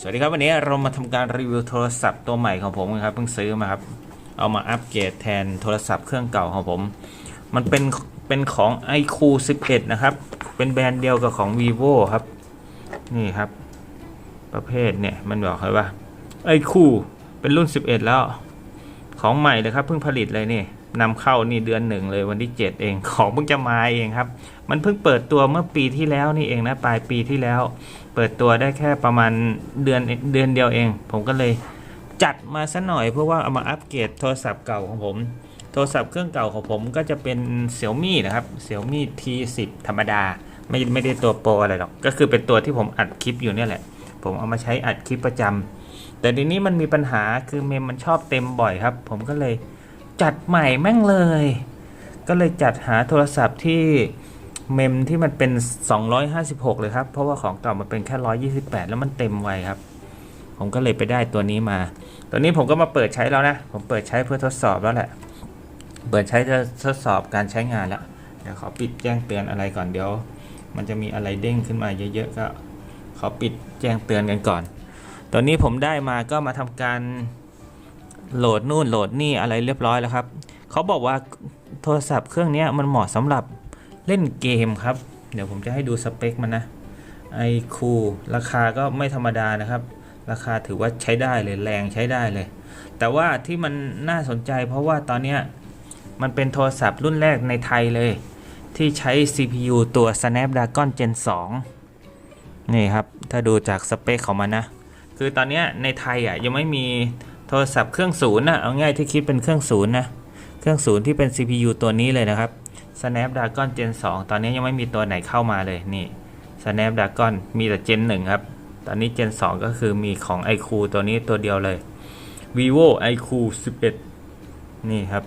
สวัสดีครับวันนี้เรามาทำการรีวิวโทรศัพท์ตัวใหม่ของผมครับเพิ่งซื้อมาครับ เอามาอัปเกรดแทนโทรศัพท์เครื่องเก่าของผม มันเป็นเป็นของ iQ 11 นะครับ เป็นแบรนด์เดียวกับของ vivo ครับ นี่ครับ ประเภทเนี่ยมันบอกเลยว่า iQ เป็นรุ่น 11 แล้ว ของใหม่เลยครับเพิ่งผลิตเลยนี่นำเข้านี่เดือนหนึ่งเลยวันที่ 7 เองของเพิ่งจะมาเองครับ มันเพิ่งเปิดตัวเมื่อปีที่แล้วนี่เองนะปลายปีที่แล้ว เปิดตัวได้แค่ประมาณเดือนเดือนเดียวเอง ผมก็เลยจัดมาซะหน่อยเพื่อว่าเอามาอัปเกรดโทรศัพท์เก่าของผม โทรศัพท์เครื่องเก่าของผมก็จะเป็น Xiaomi นะครับ Xiaomi T10 ธรรมดา ไม่ไม่ได้ตัวโปรอะไรหรอก ก็คือเป็นตัวที่ผมอัดคลิปอยู่เนี่ยแหละ ผมเอามาใช้อัดคลิปประจำแต่ทีนี้มันมีปัญหาคือเมมมันชอบเต็มบ่อยครับ ผมก็เลย จัดใหม่แม่งเลย ก็เลยจัดหาโทรศัพท์ที่เมมที่มันเป็น 256 เลยครับ เพราะว่าของเก่ามันเป็นแค่ 128 แล้วมันเต็มไวครับ ผมก็เลยไปได้ตัวนี้มา ตัวนี้ผมก็มาเปิดใช้แล้วนะ ผมเปิดใช้เพื่อทดสอบแล้วแหละ เปิดใช้จะทดสอบการใช้งานแล้ว เดี๋ยวขอปิดแจ้งเตือนอะไรก่อนเดี๋ยว มันจะมีอะไรเด้งขึ้นมาเยอะๆก็ขอปิดแจ้งเตือนกันก่อน ตัวนี้ผมได้มาก็มาทำการ โหลดนู่นโหลดนี่อะไรเรียบร้อยแล้วครับเขาบอกว่าโทรศัพท์เครื่องนี้มันเหมาะสำหรับเล่นเกมครับ เดี๋ยวผมจะให้ดูสเปคมันนะไอคูราคาก็ไม่ธรรมดานะครับ ราคาถือว่าใช้ได้เลยแรงใช้ได้เลย แต่ว่าที่มันน่าสนใจเพราะว่าตอนนี้มันเป็นโทรศัพท์รุ่นแรกในไทยเลย ที่ใช้ CPU ตัว Snapdragon Gen 2 นี่ครับ ถ้าดูจากสเปคของมันนะ คือตอนนี้ในไทยอะยังไม่มี โทรศัพท์เครื่องศูนย์นะเอาง่ายที่คิดเป็นเครื่องศูนย์นะ เครื่องศูนย์ที่เป็น CPU ตัวนี้เลยนะครับ Snapdragon Gen 2 ตอนนี้ยังไม่มีตัวไหนเข้ามาเลยนี่ Snapdragon มีแต่ Gen 1 ครับ ตอนนี้ Gen 2 ก็คือมีของ iQ ตัวนี้ตัวเดียวเลย vivo iQ 11 นี่ครับ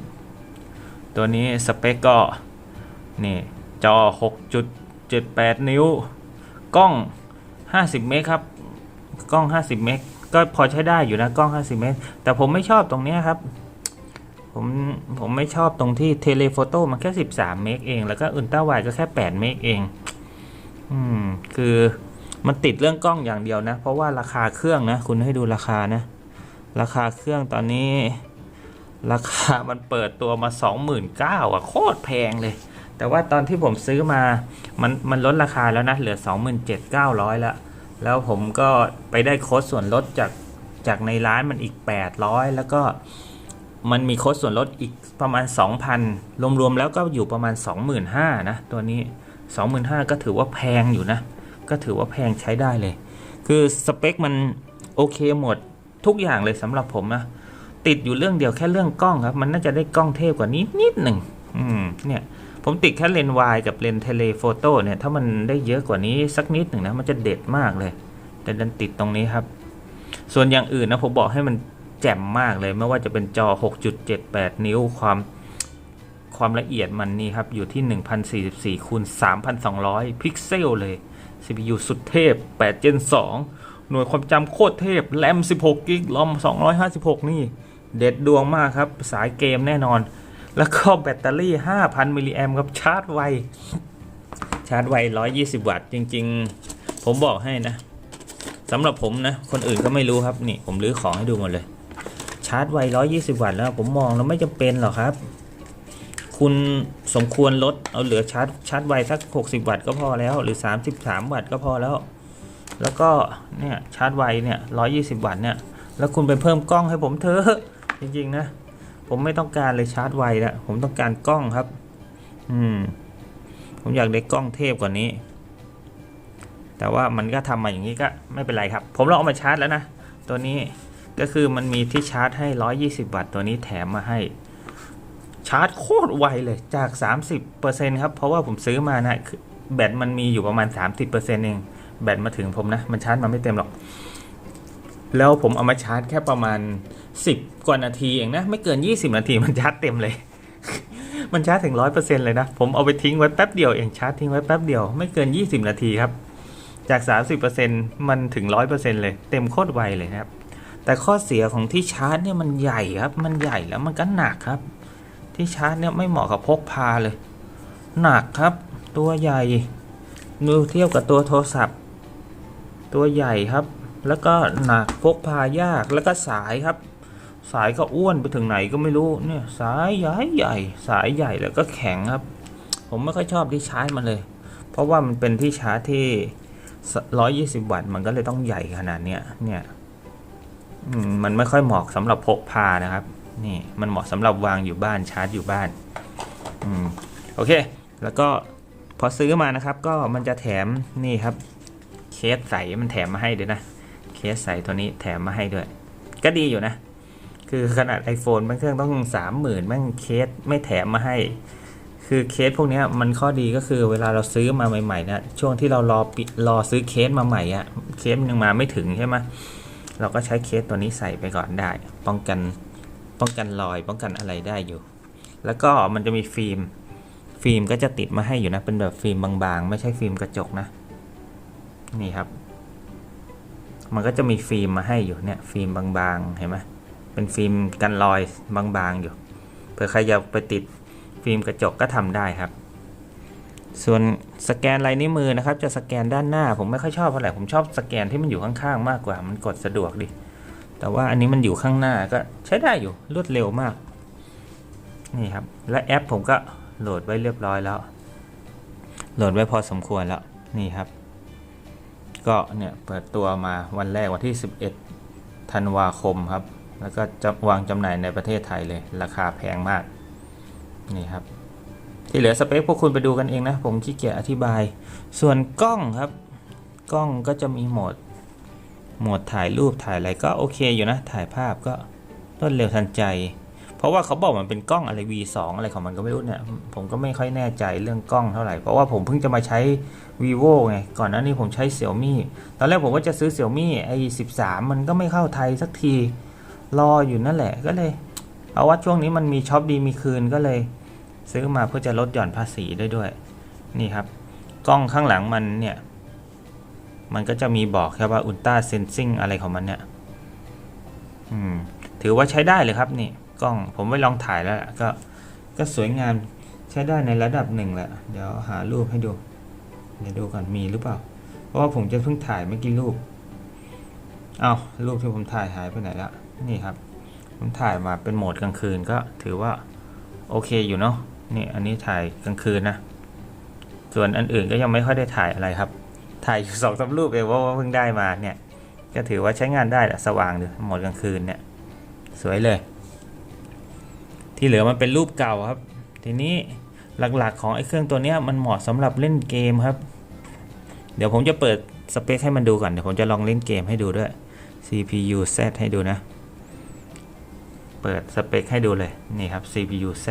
ตัวนี้สเปคก็ นี่ จอ 6.78 นิ้ว กล้อง 50 เมกครับ กล้อง 50 เมก ก็พอใช้ได้อยู่นะกล้อง 50 เมกแต่ผมไม่ชอบตรงนี้ครับ ผมผมไม่ชอบตรงที่เทเลโฟโต้มันแค่ 13 เมกเอง แล้วก็อุลตร้าไวก็แค่ 8 เมกเอง อืม คือมันติดเรื่องกล้องอย่างเดียวนะ เพราะว่าราคาเครื่องนะ คุณให้ดูราคานะ ราคาเครื่องตอนนี้ ราคามันเปิดตัวมา 29,000อะโคตรแพงเลย แต่ว่าตอนที่ผมซื้อมา มันมันลดราคาแล้วนะ เหลือ 27,900แล้ว แล้วผมก็ไปได้โค้ดส่วนลดจากจากในร้านมันอีก 800 แล้วก็มันมีโค้ดส่วนลดอีกประมาณ 2,000 รวมๆ แล้วก็อยู่ประมาณ 25,000นะ ตัวนี้ 25,000 ก็ถือว่าแพงอยู่นะ ก็ถือว่าแพงใช้ได้เลย คือสเปคมันโอเคหมดทุกอย่างเลยสำหรับผมนะ ติดอยู่เรื่องเดียวแค่เรื่องกล้องครับ มันน่าจะได้กล้องเทพกว่านี้นิดหนึ่ง อืมเนี่ยผมติดแค่เลนส์วายกับเลนส์เทเลโฟโต้เนี่ย ถ้ามันได้เยอะกว่านี้สักนิดหนึ่งนะ มันจะเด็ดมากเลย แต่ดันติดตรงนี้ครับ ส่วนอย่างอื่นนะ ผมบอกให้มันแจ่มมากเลย ไม่ว่าจะเป็นจอ 6.78 นิ้วความความละเอียดมันนี่ครับ อยู่ที่ 1044คูณ3,200 พิกเซลเลย CPU สุดเทพ 8 Gen 2 หน่วยความจำโคตรเทพ แรม 16 กิกลอม 256 นี่ เด็ดดวงมากครับ สายเกมแน่นอน แล้วก็แบตเตอรี่ 5,000 มิลลิแอมครับชาร์จไว ชาร์จไว 120 วัตต์ จริง ๆ ผมบอกให้นะสำหรับผมนะ คนอื่นก็ไม่รู้ครับ นี่ผมรื้อของให้ดูหมดเลย ชาร์จไว 120 วัตต์แล้วผมมองแล้วไม่จำเป็นหรอกครับ คุณสมควรลด เอาเหลือชาร์จชาร์จไวสัก 60 วัตต์ก็พอแล้ว หรือ 33 วัตต์ก็พอแล้ว แล้วก็เนี่ยชาร์จไวเนี่ย120 วัตต์เนี่ย แล้วคุณไปเพิ่มกล้องให้ผมเถอะจริง ๆ นะ ผมไม่ต้องการเลยชาร์จไวแล้วผมต้องการกล้องครับ อืม ผมอยากได้กล้องเทพกว่านี้ แต่ว่ามันก็ทำมาอย่างนี้ก็ไม่เป็นไรครับ ผมลองเอามาชาร์จแล้วนะ ตัวนี้ก็คือมันมีที่ชาร์จให้ 120 วัตต์ตัวนี้แถมมาให้ ชาร์จโคตรไวเลยจาก 30%ครับ เพราะว่าผมซื้อมานะแบตมันมีอยู่ประมาณ 30%เอง แบตมาถึงผมนะ มันชาร์จมาไม่เต็มหรอก แล้วผมเอามาชาร์จแค่ประมาณ 10 กว่านาทีเองนะ ไม่เกิน 20 นาทีมันชาร์จเต็มเลย มันชาร์จถึง 100%เลยนะ ผมเอาไปทิ้งไว้แป๊บเดียวเองชาร์จทิ้งไว้แป๊บเดียวไม่เกิน 20 นาทีครับ จาก 30%มันถึง 100%เลยเต็มโคตรไวเลยนะครับ แต่ข้อเสียของที่ชาร์จเนี่ยมันใหญ่ครับ มันใหญ่แล้วมันก็หนักครับ ที่ชาร์จเนี่ยไม่เหมาะกับพกพาเลย หนักครับ ตัวใหญ่ดูเทียบกับตัวโทรศัพท์ ตัวใหญ่ครับ แล้วก็หนักพกพายากแล้วก็สายครับ สายก็อ้วนไปถึงไหนก็ไม่รู้เนี่ยสายใหญ่ใหญ่สายใหญ่แล้วก็แข็งครับ ผมไม่ค่อยชอบที่ชาร์จมันเลย เพราะว่ามันเป็นที่ชาร์จที่ร้อยยี่สิบวัตต์มันก็เลยต้องใหญ่ขนาดเนี้ยเนี่ยมันไม่ค่อยเหมาะสำหรับพกพานะครับ นี่มันเหมาะสำหรับวางอยู่บ้านชาร์จอยู่บ้านอืมโอเค แล้วก็พอซื้อมานะครับ ก็มันจะแถมนี่ครับเคสใสมันแถมมาให้ด้วยนะ เคสใสตัวนี้แถมมาให้ด้วย ก็ดีอยู่นะ คือขนาด iPhone บางเครื่องต้องสามหมื่นแม่งเคสไม่แถมมาให้ คือเคสพวกนี้มันข้อดีก็คือเวลาเราซื้อมาใหม่ๆนะช่วงที่เรารอปิรอซื้อเคสมาใหม่อะเคสมันยังมาไม่ถึงใช่ไหมเราก็ใช้เคสตัวนี้ใส่ไปก่อนได้ ป้องกันป้องกันรอย ป้องกันอะไรได้อยู่ แล้วก็มันจะมีฟิล์ม ฟิล์มก็จะติดมาให้อยู่นะ เป็นแบบฟิล์มบางๆ ไม่ใช่ฟิล์มกระจกนะ นี่ครับ มันก็จะมีฟิล์มมาให้อยู่เนี่ยฟิล์มบางๆเห็นไหมเป็นฟิล์มกันรอยบางๆอยู่เผื่อใครจะไปติดฟิล์มกระจกก็ทำได้ครับ ส่วนสแกนลายนิ้วมือนะครับ จะสแกนด้านหน้า ผมไม่ค่อยชอบเท่าไหร่ผมชอบสแกนที่มันอยู่ข้างๆมากกว่า มันกดสะดวกดี แต่ว่าอันนี้มันอยู่ข้างหน้าก็ใช้ได้อยู่รวดเร็วมากนี่ครับ และแอปผมก็โหลดไว้เรียบร้อยแล้ว โหลดไว้พอสมควรแล้วนี่ครับ ก็เนี่ยเปิดตัวมาวันแรกวันที่ 11 ธันวาคมครับ แล้วก็จะวางจำหน่ายในประเทศไทยเลย ราคาแพงมากนี่ครับ ที่เหลือสเปคพวกคุณไปดูกันเองนะ ผมขี้เกียจอธิบาย ส่วนกล้องครับ กล้องก็จะมีโหมด โหมดถ่ายรูปถ่ายอะไรก็โอเคอยู่นะ ถ่ายภาพก็รวดเร็วทันใจ เพราะว่าเขาบอกมันเป็นกล้องอะไร V2 อะไรของมันก็ไม่รู้เนี่ย ผมก็ไม่ค่อยแน่ใจเรื่องกล้องเท่าไหร่ เพราะว่าผมเพิ่งจะมาใช้ vivo ไง ก่อนหน้านี้ผมใช้ xiaomi ตอนแรกผมก็จะซื้อ xiaomi ไอ้13 มันก็ไม่เข้าไทยสักที รออยู่นั่นแหละก็เลยเอาว่าช่วงนี้มันมีช็อปดีมีคืนก็เลย ซื้อมาเพื่อจะลดหย่อนภาษีได้ด้วยนี่ครับ กล้องข้างหลังมันเนี่ย มันก็จะมีบอกแค่ว่า ultra sensing อะไรของมันเนี่ย อืม ถือว่าใช้ได้เลยครับนี่ กล้อง ผมไปลองถ่ายแล้วล่ะก็ก็สวยงามใช้ได้ในระดับหนึ่งแหละ เดี๋ยวหารูปให้ดูเดี๋ยวดูก่อนมีหรือเปล่า เพราะว่าผมจะเพิ่งถ่ายเมื่อกี้รูปเอารูปที่ผมถ่ายหายไปไหนละนี่ครับ ผมถ่ายมาเป็นโหมดกลางคืนก็ถือว่าโอเคอยู่เนาะนี่อันนี้ถ่ายกลางคืนนะ ส่วนอันอื่นก็ยังไม่ค่อยได้ถ่ายอะไรครับ ถ่ายอยู่สองสามรูปเองว่าว่าเพิ่งได้มาเนี่ย ก็ถือว่าใช้งานได้แหละสว่างดีโหมดกลางคืนเนี่ย สวยเลย ที่เหลือมันเป็นรูปเก่าครับ ทีนี้หลักๆของไอ้เครื่องตัวนี้มันเหมาะสำหรับเล่นเกมครับ เดี๋ยวผมจะเปิดสเปคให้มันดูก่อน เดี๋ยวผมจะลองเล่นเกมให้ดูด้วย CPU Z ให้ดูนะ เปิดสเปคให้ดูเลย นี่ครับ CPU Z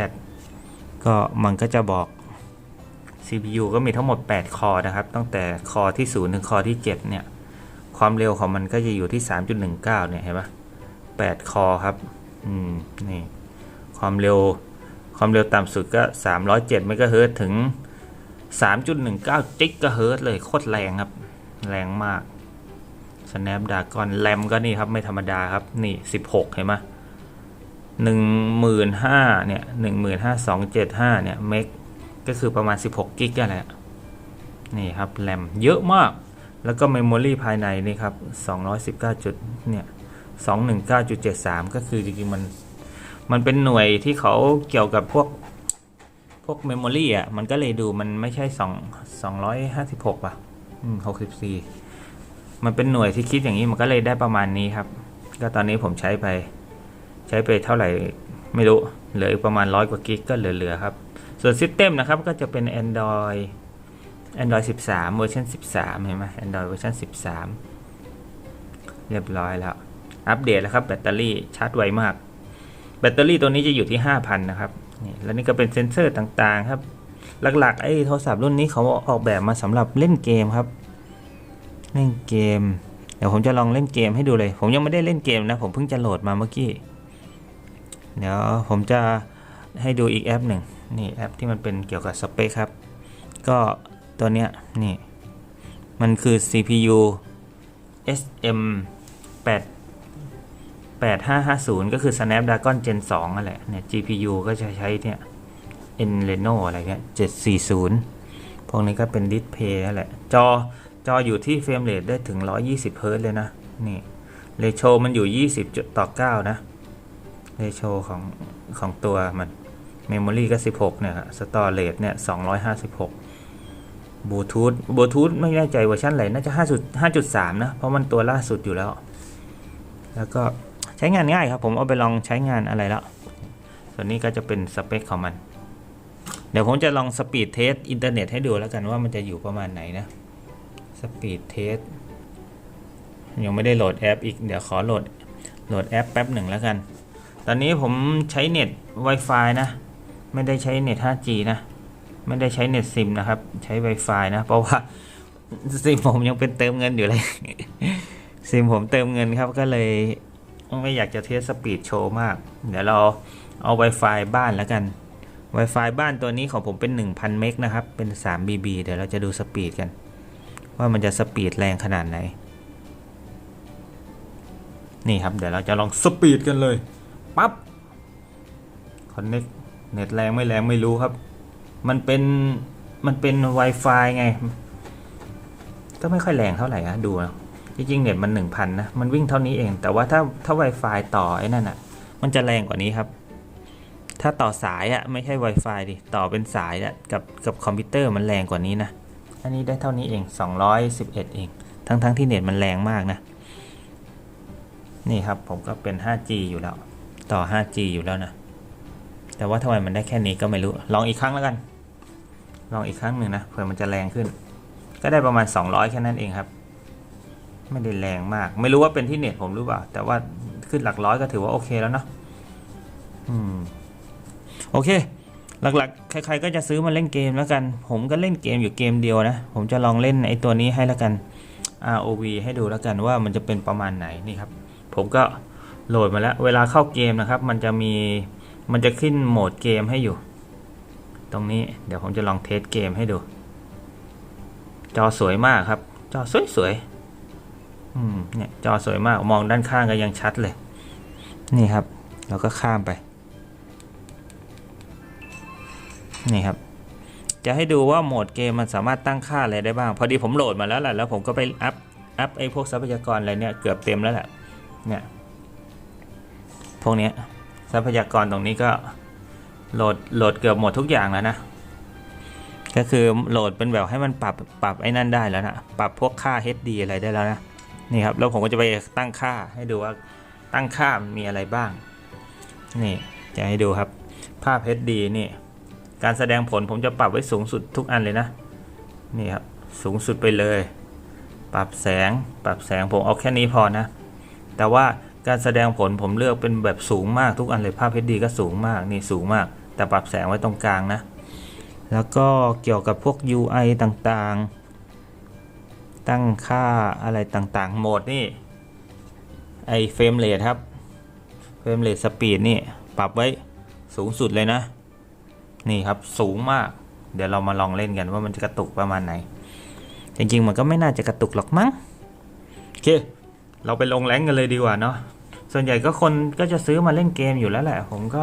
ก็มันก็จะบอก CPU ก็มีทั้งหมด 8 คอนะครับ ตั้งแต่คอที่ 0 ถึงคอที่ 7 เนี่ย ความเร็วของมันก็จะอยู่ที่ 3.19 เนี่ย เห็นปะ8คอครับ อืม นี่ ความเร็ว ความเร็วต่ำสุดก็ 307เมกะเฮิรตซ์ถึง 3.19จิกะเฮิรตซ์เลยโคตรแรงครับ แรงมาก Snapdragon แรมก็นี่ครับ ไม่ธรรมดาครับ นี่ 16 เห็นไหมหนึ่งหมื่นห้าเนี่ยหนึ่งหมื่นห้าสองเจ็ดห้าเนี่ยเมกก็คือประมาณ 16กิกนั่นแหละนี่ครับแรมเยอะมาก แล้วก็เมมโมรีภายในนี่ครับ219จุดเนี่ย219.73 ก็คือจริงๆมัน มันเป็นหน่วยที่เขาเกี่ยวกับพวกพวกเมมโมรีอะ มันก็เลยดูมันไม่ใช่2 256ป่ะอืม64มันเป็นหน่วยที่คิดอย่างนี้มันก็เลยได้ประมาณนี้ครับ ก็ตอนนี้ผมใช้ไป ใช้ไปเท่าไหร่ไม่รู้ เหลือประมาณร้อยกว่ากิกก็เหลือๆครับ ส่วนซิสเต็มนะครับก็จะเป็น Android Android 13 เวอร์ชัน13 เห็นไหม Android เวอร์ชัน13 เรียบร้อยแล้ว อัปเดตแล้วครับ แบตเตอรี่ชาร์จไวมาก แบตเตอรี่ตัวนี้จะอยู่ที่ 5,000 นะครับนี่แล้วนี่ก็เป็นเซ็นเซอร์ต่างๆครับ หลักๆไอ้โทรศัพท์รุ่นนี้เขาออกแบบมาสำหรับเล่นเกมครับ เล่นเกม เดี๋ยวผมจะลองเล่นเกมให้ดูเลย ผมยังไม่ได้เล่นเกมนะ ผมเพิ่งจะโหลดมาเมื่อกี้เดี๋ยวผมจะให้ดูอีกแอปหนึ่งนี่แอปที่มันเป็นเกี่ยวกับสเปคครับ ก็ตัวเนี้ยนี่ มันคือ CPU SM 8 8550 ก็คือ Snapdragon Gen 2นั่นแหละเนี่ย GPU ก็จะใช้เนี่ย n r e n o อะไรเงี้ย740 พวกนี้ก็เป็นดิสเพย์นั่นแหละ จอจออยู่ที่เฟรมเรทได้ถึง 120เฮิร์ตเลยนะ นี่เรโชมันอยู่ 20ต่อ9นะเรโชของของตัวมันเมมโมรีก็ 16 เนี่ยสตอเรจเนี่ย 256บลูทูธบลูทูธไม่แน่ใจเวอร์ชันไหนน่าจะ5 5.3 นะ เพราะมันตัวล่าสุดอยู่แล้ว แล้วก็ ใช้งานง่ายครับผมเอาไปลองใช้งานอะไรแล้ว ส่วนนี้ก็จะเป็นสเปคของมัน เดี๋ยวผมจะลองสปีดเทสอินเทอร์เน็ตให้ดูแล้วกันว่ามันจะอยู่ประมาณไหนนะสปีดเทสยังไม่ได้โหลดแอปอีกเดี๋ยวขอโหลดโหลดแอปแป๊บหนึ่งแล้วกัน ตอนนี้ผมใช้เน็ต Wi-Fi นะ ไม่ได้ใช้เน็ต 5G นะ ไม่ได้ใช้เน็ตซิมนะครับ ใช้ Wi-Fi นะ เพราะว่าซิมผมยังเป็นเติมเงินอยู่เลย ซิมผมเติมเงินครับก็เลย ไม่อยากจะเทสสปีดโชว์มาก เดี๋ยวเราเอา Wi-Fi บ้านแล้วกัน Wi-Fi บ้านตัวนี้ของผมเป็น 1000 เมกนะครับ เป็น 3 BB เดี๋ยวเราจะดูสปีดกัน ว่ามันจะสปีดแรงขนาดไหน นี่ครับ เดี๋ยวเราจะลองสปีดกันเลย ปั๊บคอนเน็กเน็ตแรงไม่แรงไม่รู้ครับ มันเป็น มันเป็น Wi-Fi ไง ก็ไม่ค่อยแรงเท่าไหร่อะดูนะ จริงๆเน็ตมัน 1000 นะ มันวิ่งเท่านี้เอง แต่ว่าถ้าถ้า Wi-Fi ต่อไอ้นั่นอะมันจะแรงกว่านี้ครับ ถ้าต่อสายอะไม่ใช่ Wi-Fi ดิ ต่อเป็นสายอะกับกับคอมพิวเตอร์มันแรงกว่านี้นะ อันนี้ได้เท่านี้เอง 211 เอง ทั้งทั้งที่เน็ตมันแรงมากนะ นี่ครับผมก็เป็น 5G อยู่แล้ว ต่อ 5G อยู่แล้วนะ แต่ว่าทำไมมันได้แค่นี้ก็ไม่รู้ ลองอีกครั้งแล้วกัน ลองอีกครั้งหนึ่งนะ เผื่อมันจะแรงขึ้น ก็ได้ประมาณ 200 แค่นั้นเองครับ ไม่ได้แรงมาก ไม่รู้ว่าเป็นที่เน็ตผมหรือเปล่า แต่ว่าขึ้นหลักร้อยก็ถือว่าโอเคแล้วเนาะอืมโอเค หลักๆ ใคร ๆ ก็จะซื้อมาเล่นเกมแล้วกัน ผมก็เล่นเกมอยู่เกมเดียวนะ ผมจะลองเล่นไอ้ตัวนี้ให้แล้วกัน ROV ให้ดูแล้วกันว่ามันจะเป็นประมาณไหนนี่ครับ ผมก็โหลดมาแล้ว เวลาเข้าเกมนะครับ มันจะมีมันจะขึ้นโหมดเกมให้อยู่ ตรงนี้เดี๋ยวผมจะลองเทสเกมให้ดู จอสวยมากครับ จอสวยๆ อืมเนี่ยจอสวยมากมองด้านข้างก็ยังชัดเลย นี่ครับ เราก็ข้ามไป นี่ครับ จะให้ดูว่าโหมดเกมมันสามารถตั้งค่าอะไรได้บ้าง พอดีผมโหลดมาแล้วแหละแล้วผมก็ไปอัพอัพไอ้พวกทรัพยากรอะไรเนี่ยเกือบเต็มแล้วแหละเนี่ยพวกนี้ทรัพยากรตรงนี้ก็โหลดโหลดเกือบหมดทุกอย่างแล้วนะก็คือโหลดเป็นแบบให้มันปรับปรับไอ้นั่นได้แล้วนะปรับพวกค่า HD อะไรได้แล้วนะ นี่ครับแล้วผมก็จะไปตั้งค่าให้ดูว่าตั้งค่ามีอะไรบ้าง นี่จะให้ดูครับภาพ HD นี่การแสดงผลผมจะปรับไว้สูงสุดทุกอันเลยนะนี่ครับสูงสุดไปเลย ปรับแสงปรับแสงผมเอาแค่นี้พอนะ แต่ว่าการแสดงผลผมเลือกเป็นแบบสูงมากทุกอันเลยภาพ HD ก็สูงมากนี่สูงมาก แต่ปรับแสงไว้ตรงกลางนะ แล้วก็เกี่ยวกับพวก UI ต่างๆ ตั้งค่าอะไรต่างๆ โหมดนี่ ไอเฟรมเรทครับ เฟรมเรทสปีดนี่ ปรับไว้สูงสุดเลยนะ นี่ครับสูงมาก เดี๋ยวเรามาลองเล่นกันว่ามันจะกระตุกประมาณไหน จริงๆ มันก็ไม่น่าจะกระตุกหรอกมั้ง โอเค เราไปลงแรงกันเลยดีกว่าเนาะ ส่วนใหญ่ก็คนก็จะซื้อมาเล่นเกมอยู่แล้วแหละ ผมก็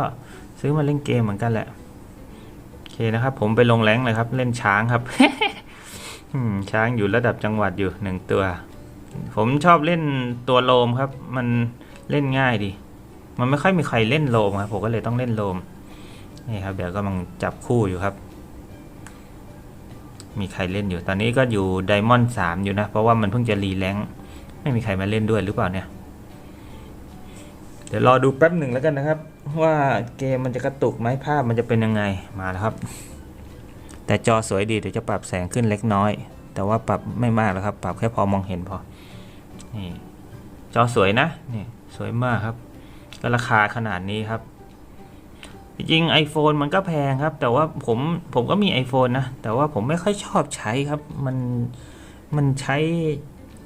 ซื้อมาเล่นเกมเหมือนกันแหละ โอเคนะครับ ผมไปลงแรงเลยครับ เล่นช้างครับ ช้างอยู่ระดับจังหวัดอยู่หนึ่งตัว ผมชอบเล่นตัวโลมครับ มันเล่นง่ายดี มันไม่ค่อยมีใครเล่นโลมครับ ผมก็เลยต้องเล่นโลม นี่ครับ เดี๋ยวกำลังจับคู่อยู่ครับ มีใครเล่นอยู่ ตอนนี้ก็อยู่ไดมอนด์สามอยู่นะ เพราะว่ามันเพิ่งจะรีแรงไม่มีใครมาเล่นด้วยหรือเปล่าเนี่ย เดี๋ยวรอดูแป๊บหนึ่งแล้วกันนะครับ ว่าเกมมันจะกระตุกไหมภาพมันจะเป็นยังไง มาแล้วครับ แต่จอสวยดีเดี๋ยวจะปรับแสงขึ้นเล็กน้อย แต่ว่าปรับไม่มากแล้วครับ ปรับแค่พอมองเห็นพอนี่จอสวยนะนี่สวยมากครับ ก็ราคาขนาดนี้ครับ จริง iPhone มันก็แพงครับ แต่ว่าผมผมก็มี iPhone นะ แต่ว่าผมไม่ค่อยชอบใช้ครับ มันมันใช้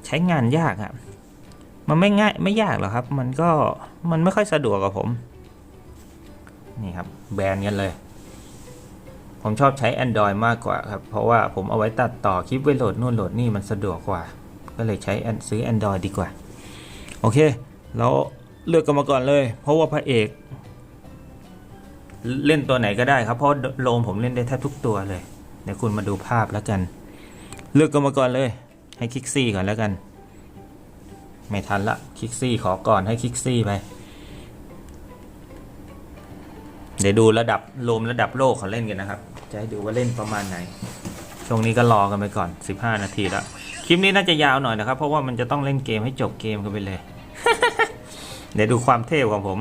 ใช้งานยากอะมันไม่ง่ายไม่ยากหรอกครับ มันก็มันไม่ค่อยสะดวกกับผม นี่ครับ แบนกันเลย ผมชอบใช้ Android มากกว่าครับ เพราะว่าผมเอาไว้ตัดต่อคลิปไว้โหลดนู่นโหลดนี่มันสะดวกกว่า ก็เลยใช้ซื้อ Android ดีกว่า โอเคเราเลือกกันมาก่อนเลย เพราะว่าพระเอก เล่นตัวไหนก็ได้ครับ เพราะโลมผมเล่นได้แทบทุกตัวเลย เดี๋ยวคุณมาดูภาพแล้วกัน เลือกกันมาก่อนเลย ให้คลิกซี่ก่อนแล้วกัน ไม่ทันละคลิกซี่ขอก่อนให้คลิกซี่ไปเดี๋ยวดูระดับรวมระดับโลกเขาเล่นกันนะครับ จะให้ดูว่าเล่นประมาณไหน ช่วงนี้ก็รอกันไปก่อน 15 นาทีแล้ว คลิปนี้น่าจะยาวหน่อยนะครับ เพราะว่ามันจะต้องเล่นเกมให้จบเกมกันไปเลย เดี๋ยวดูความเท่ของผม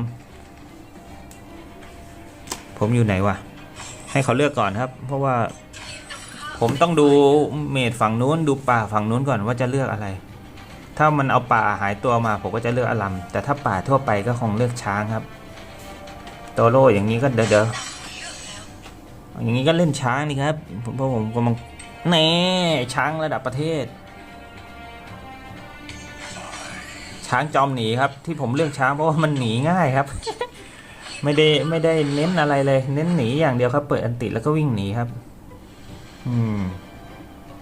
ผมอยู่ไหนวะ ให้เขาเลือกก่อนครับ เพราะว่าผมต้องดูเมดฝั่งนู้นดูป่าฝั่งนู้นก่อนว่าจะเลือกอะไร ถ้ามันเอาป่าหายตัวมาผมก็จะเลือกอลัมแต่ถ้าป่าทั่วไปก็คงเลือกช้างครับ โตโร่อย่างนี้ก็เด๋อ อย่างนี้ก็เล่นช้างนี่ครับเพราะผมกำลังแน่ช้างระดับประเทศ ช้างจอมหนีครับ ที่ผมเลือกช้างเพราะว่ามันหนีง่ายครับ ไม่ได้ไม่ได้เน้นอะไรเลย เน้นหนีอย่างเดียวครับ เปิดอันติแล้วก็วิ่งหนีครับ อืม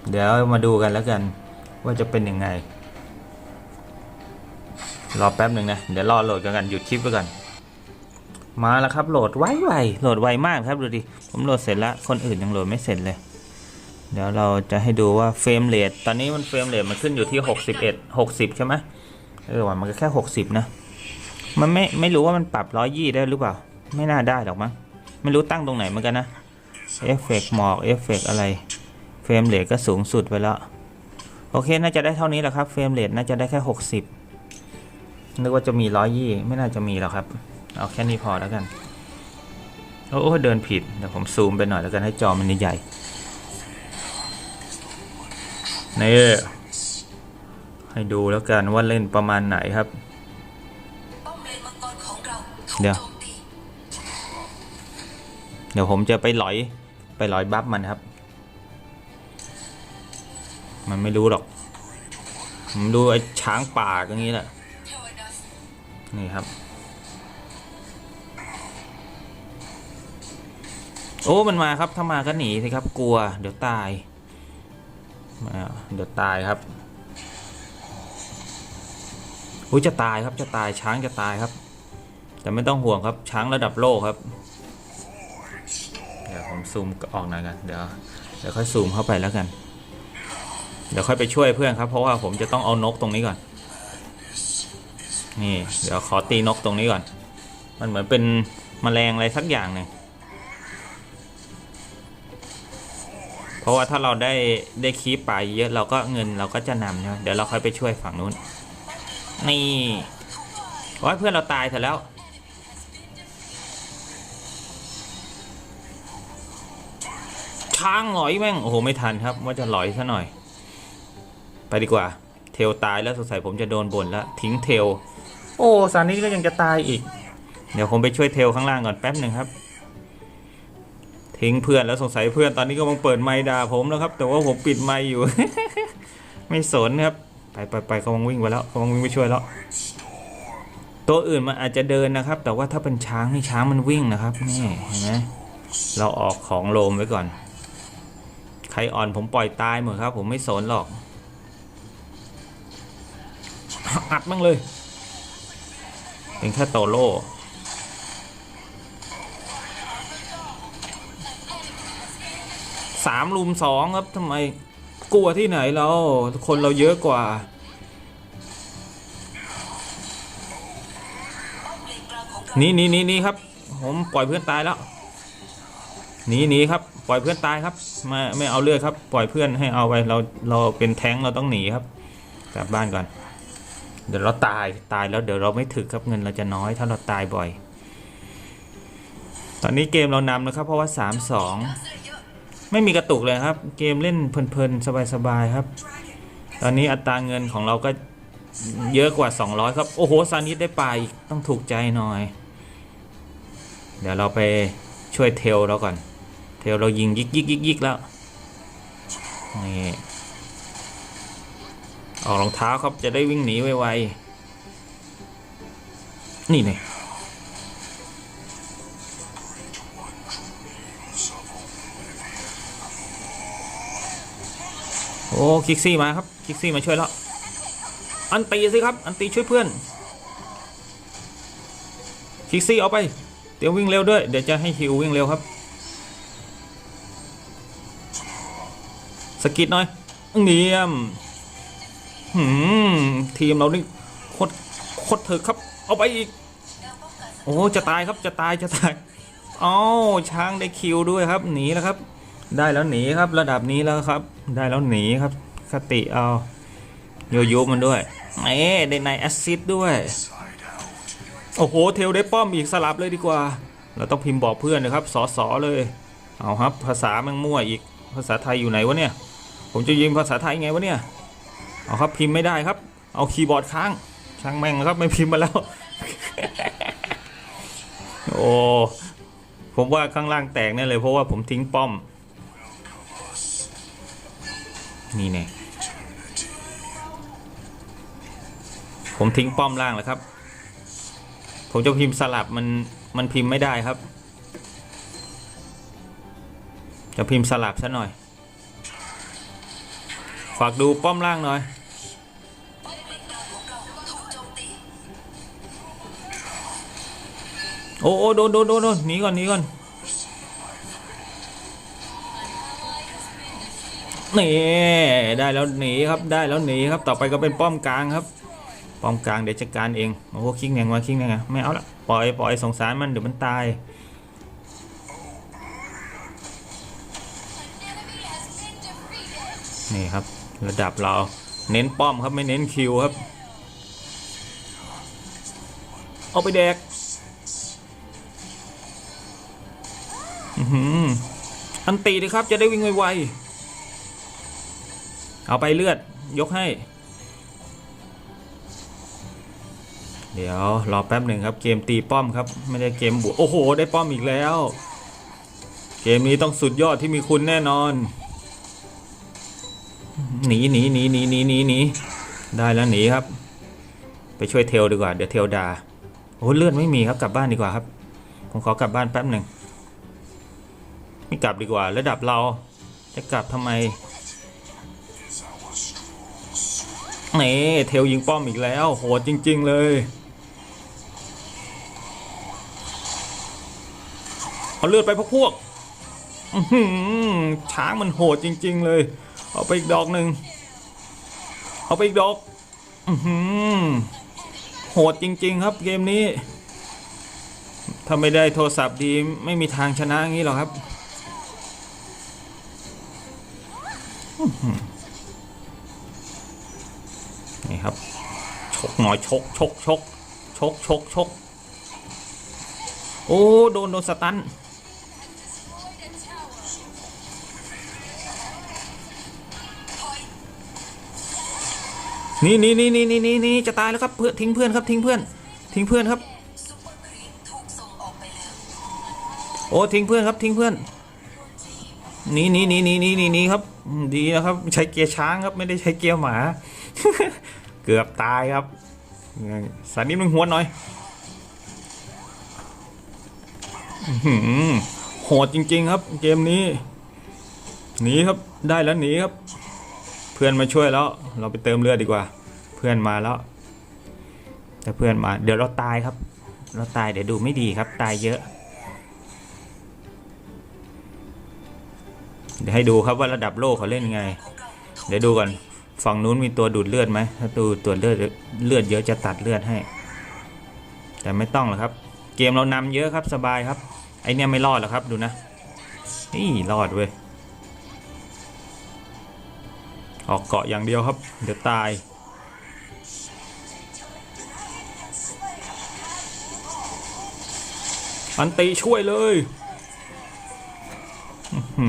เดี๋ยวมาดูกันแล้วกัน ว่าจะเป็นยังไงรอแป๊บหนึ่งนะ เดี๋ยวรอโหลดกันกันหยุดคลิปไปก่อน มาแล้วครับโหลดไวไวโหลดไวมากครับดูดิผมโหลดเสร็จแล้วคนอื่นยังโหลดไม่เสร็จเลย เดี๋ยวเราจะให้ดูว่าเฟรมเรทตอนนี้มันเฟรมเรทมันขึ้นอยู่ที่ 61 60 ใช่ไหมเออว่ามันก็แค่ 60 นะ มันไม่ไม่รู้ว่ามันปรับร้อยยี่ได้หรือเปล่า ไม่น่าได้หรอกมั้งไม่รู้ตั้งตรงไหนเหมือนกันนะเอฟเฟกหมอกเอฟเฟกอะไรเฟรมเรทก็สูงสุดไปแล้วโอเคน่าจะได้เท่านี้แหละครับเฟรมเรทน่าจะได้แค่ 60นึกว่าจะมีร้อยยี่ไม่น่าจะมีหรอกครับ เอาแค่นี้พอแล้วกัน โอ้โอ้เดินผิด เดี๋ยวผมซูมไปหน่อยแล้วกันให้จอมันใหญ่นี่ให้ดูแล้วกันว่าเล่นประมาณไหนครับ เดี๋ยว เดี๋ยวผมจะไปหลอยไปหลอยบัฟมันครับ มันไม่รู้หรอก ผมดูไอ้ช้างป่าอย่างนี้แหละ นี่ครับ โอ้มันมาครับถ้ามาก็หนีสิครับ กลัว เดี๋ยวตายไม่เอาเดี๋ยวตายครับอุ้ยจะตายครับจะตายช้างจะตายครับ แต่ไม่ต้องห่วงครับช้างระดับโลกครับ เดี๋ยวผมซูมออกหน่อยกันเดี๋ยวเดี๋ยวค่อยซูมเข้าไปแล้วกัน เดี๋ยวค่อยไปช่วยเพื่อนครับ เพราะว่าผมจะต้องเอานกตรงนี้ก่อน นี่ เดี๋ยวขอตีนกตรงนี้ก่อน มันเหมือนเป็นมแมลงอะไรสักอย่างหนึ่ง ราะว่าถ้าเราได้ได้คีปไปเยอะเราก็เงินเราก็จะนำใช่ไหมเดี๋ยวเราค่อยไปช่วยฝั่งนู้น นี่โอ้ยเพื่อนเราตายเสร็จแล้ว ช้างหลอยแม่ง โอ้โห ไม่ทันครับ ว่าจะหลอยซะหน่อย ไปดีกว่า เทลตายแล้วสงสัยผมจะโดนบ่นแล้ว ทิ้งเทล โอ้ซานิสก็ยังจะตายอีก เดี๋ยวผมไปช่วยเทลข้างล่างก่อนแป๊บหนึ่งครับ ทิ้งเพื่อนแล้วสงสัยเพื่อนตอนนี้ก็กำลังเปิดไมค์ด่าผมแล้วครับ แต่ว่าผมปิดไมค์อยู่ ไม่สนครับ ไปไปไปกำลังวิ่งไปแล้วกำลังวิ่งไปช่วยแล้ว ตัวอื่นมันอาจจะเดินนะครับ แต่ว่าถ้าเป็นช้างนี่ช้างมันวิ่งนะครับนี่เห็นไหมเราออกของโลมไว้ก่อน ใครอ่อนผมปล่อยตายหมดครับ ผมไม่สนหรอกอัดมั่งเลยเป็นแค่โตโล่ สามลุมสองครับทำไมกลัวที่ไหนเราคนเราเยอะกว่านกลางของเราหนีหนีหนีหนีครับ ผมปล่อยเพื่อนตายแล้วหนีหนีครับ ปล่อยเพื่อนตายครับไม่ไม่เอาเลือดครับ ปล่อยเพื่อนให้เอาไปเราเราเป็นแท้งเราต้องหนีครับ กลับบ้านก่อน เดี๋ยวเราตายตายแล้วเดี๋ยวเราไม่ถึกครับเงินเราจะน้อยถ้าเราตายบ่อย ตอนนี้เกมเรานำนะครับ เพราะว่าสามสอง ไม่มีกระตุกเลยครับ เกมเล่นเพลินๆ สบายๆ ครับ ตอนนี้อัตราเงินของเราก็เยอะกว่า 200 ครับ โอ้โห ซานิสได้ปลาอีกต้องถูกใจหน่อย เดี๋ยวเราไปช่วยเทลเราก่อน เทลเรายิงยิกยิกยิกยิกแล้ว นี่ ออกรองเท้าครับจะได้วิ่งหนีไวๆ นี่เลย โอ้คิกซี่มาครับคิกซี่มาช่วยแล้ว อันตีสิครับ อันตีช่วยเพื่อนคิกซี่เอาไป เดี๋ยววิ่งเร็วด้วย เดี๋ยวจะให้ฮิววิ่งเร็วครับ สกิดหน่อยเนียมหืมทีมเรานี่คตรโคตรเถอะครับ เอาไปอีก โอ้จะตายครับจะตายจะตายอ้าวช้างได้คิวด้วยครับหนีแล้วครับ ได้แล้วหนีครับระดับนี้แล้วครับ ได้แล้วหนีครับคติเอาโยโย่มันด้วยเอ๊ได้ในแอสซิดด้วย โอ้โห เทลได้ป้อมอีกสลับเลยดีกว่า เราต้องพิมพ์บอกเพื่อนนะครับสอสอเลย เอาครับ ภาษาแม่งมั่วอีก ภาษาไทยอยู่ไหนวะเนี่ย ผมจะยิงภาษาไทยไงวะเนี่ย เอาครับพิมพ์ไม่ได้ครับ เอาคีย์บอร์ดค้าง ช่างแม่งครับไม่พิมพ์มาแล้ว โอ้ ผมว่าข้างล่างแตกแน่เลยเพราะว่าผมทิ้งป้อม นี่แน่ผมทิ้งป้อมล่างแล้วครับ ผมจะพิมพ์สลับมันมันพิมพ์ไม่ได้ครับ จะพิมพ์สลับซะหน่อย ฝากดูป้อมล่างหน่อย โอ้โอโดนโดนโดนโดนหนีก่อนหนีก่อน นี่ได้แล้วหนีครับได้แล้วหนีครับต่อไปก็เป็นป้อมกลางครับ ป้อมกลางเดี๋ยวจัดการเองโอ้โหคิงแหงมาคิงแหงอะไม่เอาละปล่อยปล่อยสงสารมันเดี๋ยวมันตายนี่ครับระดับเราเน้นป้อมครับไม่เน้นคิวครับ เอาไปแดกอื้มอันตีเลยครับจะได้วิ่งไวๆ เอาไปเลือดยกให้ เดี๋ยวรอแป๊บหนึ่งครับเกมตีป้อมครับไม่ได้เกมบวกโอ้โห ได้ป้อมอีกแล้ว เกมนี้ต้องสุดยอดที่มีคุณแน่นอนหนีหนีหนีหนีหนีหนีหนีได้แล้วหนีครับ ไปช่วยเทลดีกว่าเดี๋ยวเทลด่าโอ้เลือดไม่มีครับกลับบ้านดีกว่าครับ ผมขอกลับบ้านแป๊บหนึ่งไม่กลับดีกว่า ระดับเราจะกลับทำไม นี่เทลยิงป้อมอีกแล้ว โหดจริง ๆ เลย เอาเลือดไปพวกพวกช้างมันโหดจริง ๆ เลย เอาไปอีกดอกหนึ่งเอาไปอีกดอกโหดจริง ๆ ครับเกมนี้ ถ้าไม่ได้โทรศัพท์ดีไม่มีทางชนะอย่างนี้หรอกครับ นี่ครับ ชกหน่อยชกชกชกชกชกชกโอ้โดนโดนสตันนี่นี่นี่นี่นี่นี่จะตายแล้วครับเพื่อทิ้งเพื่อนครับทิ้งเพื่อน ทิ้งเพื่อนครับ โอ้ทิ้งเพื่อนครับทิ้งเพื่อนนีหนีหนีหนีหนีหนีหนีครับ ดีนะครับ ใช้เกียร์ช้างครับไม่ได้ใช้เกียร์หมา เกือบตายครับสานิดมึงหัวหน่อยโหดจริง ๆ ครับ เกมนี้หนีครับได้แล้วหนีครับ เพื่อนมาช่วยแล้ว เราไปเติมเลือดดีกว่า เพื่อนมาแล้ว แต่เพื่อนมา เดี๋ยวเราตายครับ เราตายเดี๋ยวดูไม่ดีครับ ตายเยอะ เดี๋ยวให้ดูครับว่าระดับโลกเขาเล่นยังไง เดี๋ยวดูก่อน ฝั่งนู้นมีตัวดูดเลือดไหมถ้าตัวตัวเลือดเลือดเยอะจะตัดเลือดให้ แต่ไม่ต้องหรอกครับ เกมเรานำเยอะครับสบายครับ ไอเนี่ยไม่รอดหรอกครับดูนะนี่รอดเว้ยออกเกาะอย่างเดียวครับ เดี๋ยวตาย อันตีช่วยเลย อื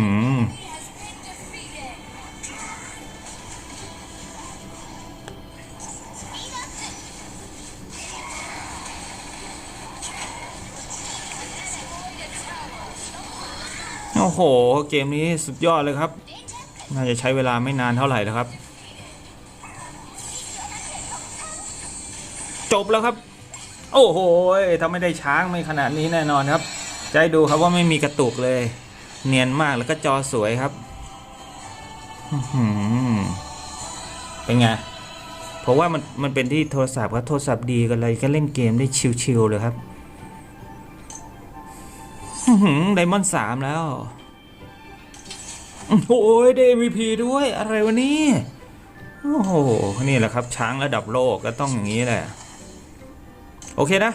โอ้โห เกมนี้สุดยอดเลยครับ น่าจะใช้เวลาไม่นานเท่าไหร่แล้วครับ จบแล้วครับ โอ้โหถ้าไม่ได้ช้างไม่ขนาดนี้แน่นอนครับจะให้ดูครับว่าไม่มีกระตุกเลย เนียนมากแล้วก็จอสวยครับเป็นไงเพราะว่ามันมันเป็นที่โทรศัพท์ครับโทรศัพท์ดีกันเลยก็เล่นเกมได้ชิวๆเลยครับไดมอนด์สามแล้ว โอ้ยได้ MVP ด้วยอะไรวะนี่โอ้โหนี่แหละครับช้างระดับโลกก็ต้องอย่างนี้แหละ โอเคนะ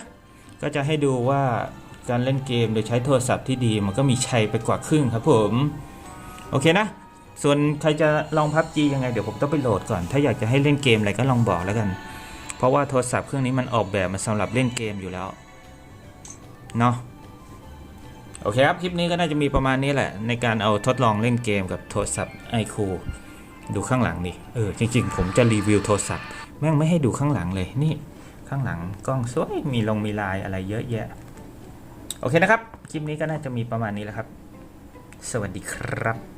ก็จะให้ดูว่าการเล่นเกมโดยใช้โทรศัพท์ที่ดีมันก็มีชัยไปกว่าครึ่งครับผม โอเคนะ ส่วนใครจะลองพับจียังไงเดี๋ยวผมต้องไปโหลดก่อน ถ้าอยากจะให้เล่นเกมอะไรก็ลองบอกแล้วกัน เพราะว่าโทรศัพท์เครื่องนี้มันออกแบบมาสำหรับเล่นเกมอยู่แล้วเนาะ โอเคครับ คลิปนี้ก็น่าจะมีประมาณนี้แหละ ในการเอาทดลองเล่นเกมกับโทรศัพท์ไอคูดูข้างหลังนี่เออจริง ๆ ผมจะรีวิวโทรศัพท์แม่งไม่ให้ดูข้างหลังเลยนี่ข้างหลังกล้องสวยมีลงมีลายอะไรเยอะแยะ โอเคนะครับ คลิปนี้ก็น่าจะมีประมาณนี้แหละครับ สวัสดีครับ